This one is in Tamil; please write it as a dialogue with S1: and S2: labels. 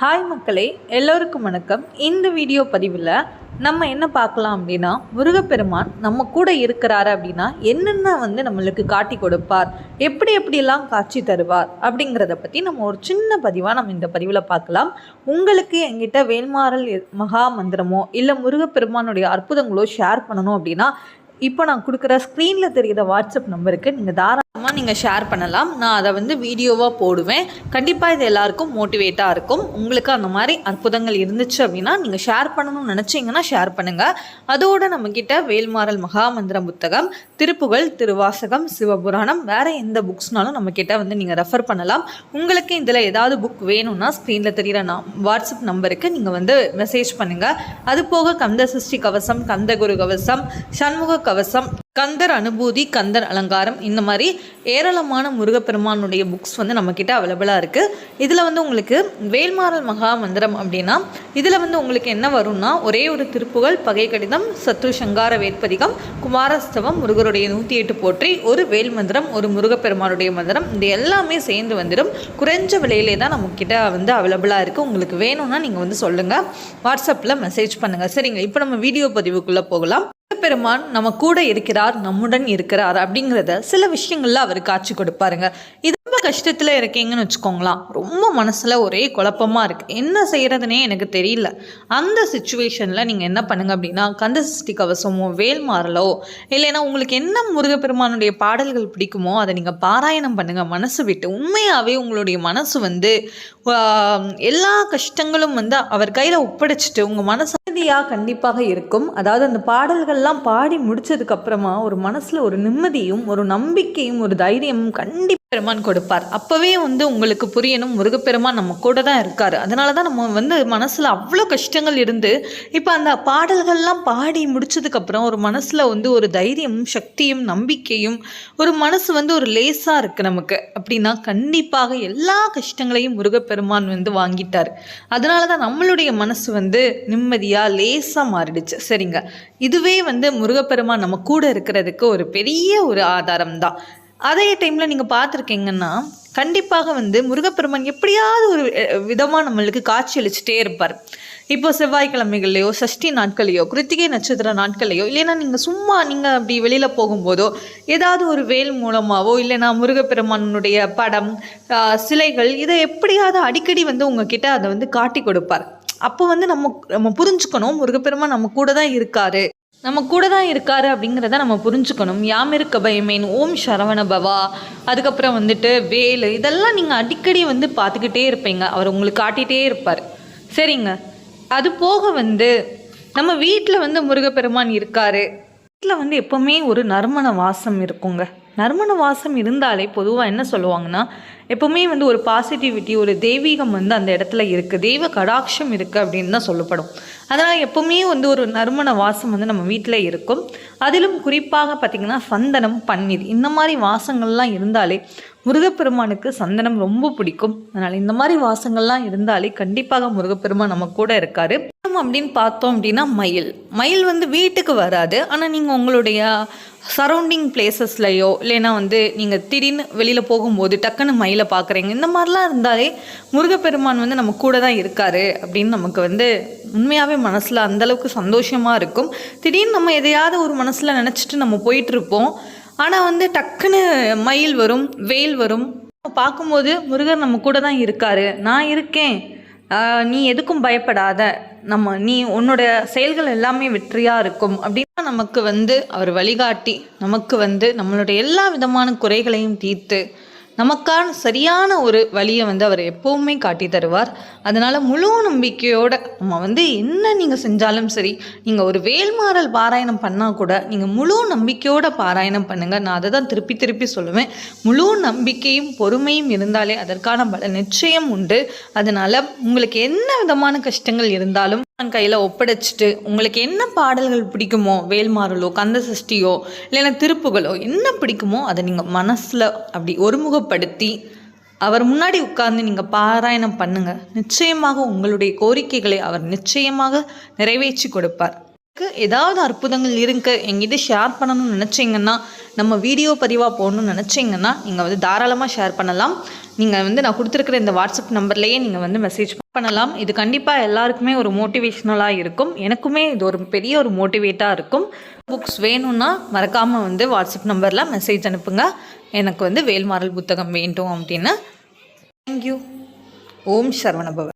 S1: ஹாய் மக்களே எல்லோருக்கும் வணக்கம். இந்த வீடியோ பதிவில் நம்ம என்ன பார்க்கலாம் அப்படின்னா முருகப்பெருமான் நம்ம கூட இருக்கிறாரு அப்படின்னா என்னென்ன வந்து நம்மளுக்கு காட்டி கொடுப்பார்? எப்படி எப்படியெல்லாம் காட்சி தருவார்? அப்படிங்கிறத பற்றி நம்ம ஒரு சின்ன பதிவாக நம்ம இந்த பதிவில் பார்க்கலாம். உங்களுக்கு எங்கிட்ட வேல்மாறல் மகா மந்திரமோ இல்லை முருகப்பெருமானுடைய அற்புதங்களோ ஷேர் பண்ணணும் அப்படின்னா இப்போ நான் கொடுக்குற ஸ்க்ரீனில் தெரிகிற வாட்ஸ்அப் நம்பருக்கு நீங்கள் தாராளமாக நீங்கள் ஷேர் பண்ணலாம். நான் அதை வந்து வீடியோவாக போடுவேன். கண்டிப்பாக இது எல்லாருக்கும் மோட்டிவேட்டாக இருக்கும். உங்களுக்கு அந்த மாதிரி அற்புதங்கள் இருந்துச்சு அப்படின்னா நீங்கள் ஷேர் பண்ணணும்னு நினச்சிங்கன்னா ஷேர் பண்ணுங்கள் அதோடு நம்மக்கிட்ட வேல்மாறல் மகாமந்திரம் புத்தகம் திருப்புகழ் திருவாசகம் சிவபுராணம் வேறு எந்த புக்ஸ்னாலும் நம்மக்கிட்ட வந்து நீங்கள் ரெஃபர் பண்ணலாம். உங்களுக்கு இதில் ஏதாவது புக் வேணும்னா ஸ்க்ரீனில் தெரிகிற நான் வாட்ஸ்அப் நம்பருக்கு நீங்கள் வந்து மெசேஜ் பண்ணுங்கள் அது போக கந்த சஷ்டி கவசம் கந்தகுரு கவசம் சண்முக கவசம் கந்தர் அனுபூதி கந்தர் அலங்காரம் இந்த மாதிரி ஏராளமான முருகப்பெருமானுடைய புக்ஸ் வந்து நம்மக்கிட்ட அவைலபிளாக இருக்குது இதில் வந்து உங்களுக்கு வேல்மாறல் மகா மந்திரம் அப்படின்னா இதில் வந்து உங்களுக்கு என்ன வரும்னா ஒரே ஒரு திருப்புகள் பகை கடிதம் சத்ரு சங்கார வேட்பதிகம் குமாரஸ்தவம் முருகருடைய நூற்றி எட்டு போற்றி ஒரு வேல் மந்திரம் ஒரு முருகப்பெருமானுடைய மந்திரம் இது எல்லாமே சேர்ந்து வந்துடும் குறைஞ்ச விலையிலே தான் நம்மக்கிட்ட வந்து அவைலபிளாக இருக்குது உங்களுக்கு வேணும்னா நீங்கள் வந்து சொல்லுங்கள் வாட்ஸ்அப்பில் மெசேஜ் பண்ணுங்கள் சரிங்க இப்போ நம்ம வீடியோ பதிவுக்குள்ளே போகலாம். பெருமான் நம்ம கூட இருக்கிறார் நம்முடன் இருக்கிறார் அப்படிங்கிறத சில விஷயங்கள்ல அவர் காட்சி கொடுப்பாருங்க. இது ரொம்ப கஷ்டத்தில் இருக்கீங்கன்னு வச்சுக்கோங்களேன். ரொம்ப மனசில் ஒரே குழப்பமாக இருக்குது என்ன செய்கிறதுனே எனக்கு தெரியல. அந்த சுச்சுவேஷனில் நீங்கள் என்ன பண்ணுங்க அப்படின்னா கந்த சஷ்டி கவசமோ வேல் மாறலோ இல்லைன்னா உங்களுக்கு என்ன முருகப்பெருமானுடைய பாடல்கள் பிடிக்குமோ அதை நீங்கள் பாராயணம் பண்ணுங்கள் மனசு விட்டு உண்மையாகவே உங்களுடைய மனசு வந்து எல்லா கஷ்டங்களும் வந்து அவர் கையில் ஒப்படைச்சிட்டு உங்கள் மனசு கண்டிப்பாக இருக்கும். அதாவது அந்த பாடல்கள் எல்லாம் பாடி முடிச்சதுக்கு அப்புறமா ஒரு மனசில் ஒரு நிம்மதியும் ஒரு நம்பிக்கையும் ஒரு தைரியமும் கண்டிப்பாக பெருமான் கொடுப்பார். அப்போவே வந்து உங்களுக்கு புரியணும் முருகப்பெருமான் நம்ம கூட தான் இருக்கார். அதனால தான் நம்ம வந்து மனசில் அவ்வளோ கஷ்டங்கள் இருந்து இப்போ அந்த பாடல்கள்லாம் பாடி முடிச்சதுக்கப்புறம் ஒரு மனசில் வந்து ஒரு தைரியமும் சக்தியும் நம்பிக்கையும் ஒரு மனசு வந்து ஒரு லேசாக இருக்குது நமக்கு. அப்படின்னா கண்டிப்பாக எல்லா கஷ்டங்களையும் முருகப்பெருமான் வந்து வாங்கிட்டார். அதனால தான் நம்மளுடைய மனசு வந்து நிம்மதியாக லேசாக மாறிடுச்சு. சரிங்க. இதுவே வந்து முருகப்பெருமான் நம்ம கூட இருக்கிறதுக்கு ஒரு பெரிய ஒரு ஆதாரம் தான். அதே டைமில் நீங்கள் பார்த்துருக்கீங்கன்னா கண்டிப்பாக வந்து முருகப்பெருமான் எப்படியாவது ஒரு விதமாக நம்மளுக்கு காட்சி அளிச்சுட்டே இருப்பார். இப்போ செவ்வாய்க்கிழமைகள்லையோ சஷ்டி நாட்களையோ கிருத்திகை நட்சத்திர நாட்களையோ இல்லைன்னா நீங்கள் சும்மா நீங்கள் அப்படி வெளியில் போகும்போதோ ஏதாவது ஒரு வேல் மூலமாகவோ இல்லைன்னா முருகப்பெருமானுடைய படம் சிலைகள் இதை எப்படியாவது அடிக்கடி வந்து உங்ககிட்ட அதை வந்து காட்டி கொடுப்பார். அப்போ வந்து நம்ம நம்ம புரிஞ்சுக்கணும் முருகப்பெருமான் நம்ம கூட தான் இருக்காரு. நம்ம கூட தான் இருக்காரு அப்படிங்கிறத நம்ம புரிஞ்சுக்கணும். யாமிருக்க பயமேன் ஓம் சரவண பவா. அதுக்கப்புறம் வந்துட்டு வேலு. இதெல்லாம் நீங்கள் அடிக்கடி வந்து பார்த்துக்கிட்டே இருப்பீங்க. அவர் உங்களுக்கு காட்டிகிட்டே இருப்பார். சரிங்க. அது போக வந்து நம்ம வீட்டில் வந்து முருகப்பெருமான் இருக்காரு. வீட்டில் வந்து எப்போவுமே ஒரு நறுமண வாசம் இருக்குங்க. நறுமண வாசம் இருந்தாலே பொதுவாக என்ன சொல்லுவாங்கன்னா எப்போவுமே வந்து ஒரு பாசிட்டிவிட்டி ஒரு தெய்வீகம் வந்து அந்த இடத்துல இருக்குது தெய்வ கடாட்சம் இருக்குது அப்படின்னு தான் சொல்லப்படும். அதனால் எப்போவுமே வந்து ஒரு நறுமண வாசம் வந்து நம்ம வீட்டில் இருக்கும். அதிலும் குறிப்பாக பார்த்திங்கன்னா சந்தனம் பன்னீர் இந்த மாதிரி வாசங்கள்லாம் இருந்தாலே முருகப்பெருமானுக்கு சந்தனம் ரொம்ப பிடிக்கும். அதனால் இந்த மாதிரி வாசங்கள்லாம் இருந்தாலே கண்டிப்பாக முருகப்பெருமான் நம்ம கூட இருக்காரு. அப்படின்னு பார்த்தோம் அப்படின்னா மயில். மயில் வந்து வீட்டுக்கு வராது. ஆனால் நீங்கள் உங்களுடைய சரௌண்டிங் பிளேசஸ்லையோ இல்லைன்னா வந்து நீங்கள் திடீர்னு வெளியில் போகும்போது டக்குன்னு மயிலை பார்க்குறீங்க. இந்த மாதிரிலாம் இருந்தாலே முருகப்பெருமான் வந்து நம்ம கூட தான் இருக்காரு அப்படின்னு நமக்கு வந்து உண்மையாகவே மனசில் அந்தளவுக்கு சந்தோஷமாக இருக்கும். திடீர்னு நம்ம எதையாவது ஒரு மனசில் நினச்சிட்டு நம்ம போயிட்டுருப்போம் ஆனால் வந்து டக்குன்னு மயில் வரும் வெயில் வரும். பார்க்கும்போது முருகர் நம்ம கூட தான் இருக்காரு. நான் இருக்கேன். நீ எதுக்கும் பயப்படாத. நம்ம நீ உன்னோட செயல்கள் எல்லாமே வெற்றியாக இருக்கும். அப்படின்னா நமக்கு வந்து அவர் வழிகாட்டி நமக்கு வந்து நம்மளுடைய எல்லா விதமான குறைகளையும் தீர்த்து நமக்கான சரியான ஒரு வழியை வந்து அவர் எப்போவுமே காட்டி தருவார். அதனால் முழு நம்பிக்கையோடு நம்ம வந்து என்ன நீங்கள் செஞ்சாலும் சரி நீங்கள் ஒரு வேல்மாறல் பாராயணம் பண்ணால் கூட நீங்கள் முழு நம்பிக்கையோட பாராயணம் பண்ணுங்கள் நான் அதை தான் திருப்பி திருப்பி சொல்லுவேன். முழு நம்பிக்கையும் பொறுமையும் இருந்தாலே அதற்கான பல நிச்சயம் உண்டு. அதனால் உங்களுக்கு என்ன விதமான கஷ்டங்கள் இருந்தாலும் நான் கையில் ஒப்படைச்சிட்டு உங்களுக்கு என்ன பாடல்கள் பிடிக்குமோ வேல்மாறலோ கந்த சஷ்டியோ இல்லைன்னா திருப்புகளோ என்ன பிடிக்குமோ அதை நீங்கள் மனசில் அப்படி ஒருமுகப்படுத்தி அவர் முன்னாடி உட்கார்ந்து நீங்கள் பாராயணம் பண்ணுங்கள் நிச்சயமாக உங்களுடைய கோரிக்கைகளை அவர் நிச்சயமாக நிறைவேற்றி கொடுப்பார். உங்களுக்கு ஏதாவது அற்புதங்கள் இருக்கு எங்கிட்ட ஷேர் பண்ணணும்னு நினச்சிங்கன்னா நம்ம வீடியோ பதிவாக போகணும்னு நினச்சிங்கன்னா நீங்கள் வந்து தாராளமாக ஷேர் பண்ணலாம். நீங்கள் வந்து நான் கொடுத்துருக்குற இந்த வாட்ஸ்அப் நம்பர்லேயே நீங்கள் வந்து மெசேஜ் பண்ணலாம். இது கண்டிப்பாக எல்லாருக்குமே ஒரு மோட்டிவேஷ்னலாக இருக்கும். எனக்குமே இது ஒரு பெரிய ஒரு மோட்டிவேட்டாக இருக்கும். புக்ஸ் வேணும்னா மறக்காமல் வந்து வாட்ஸ்அப் நம்பரில் மெசேஜ் அனுப்புங்க. எனக்கு வந்து வேல்மாறல் புத்தகம் வேண்டும் அப்படின்னு. தேங்க்யூ ஓம் சரவணபவ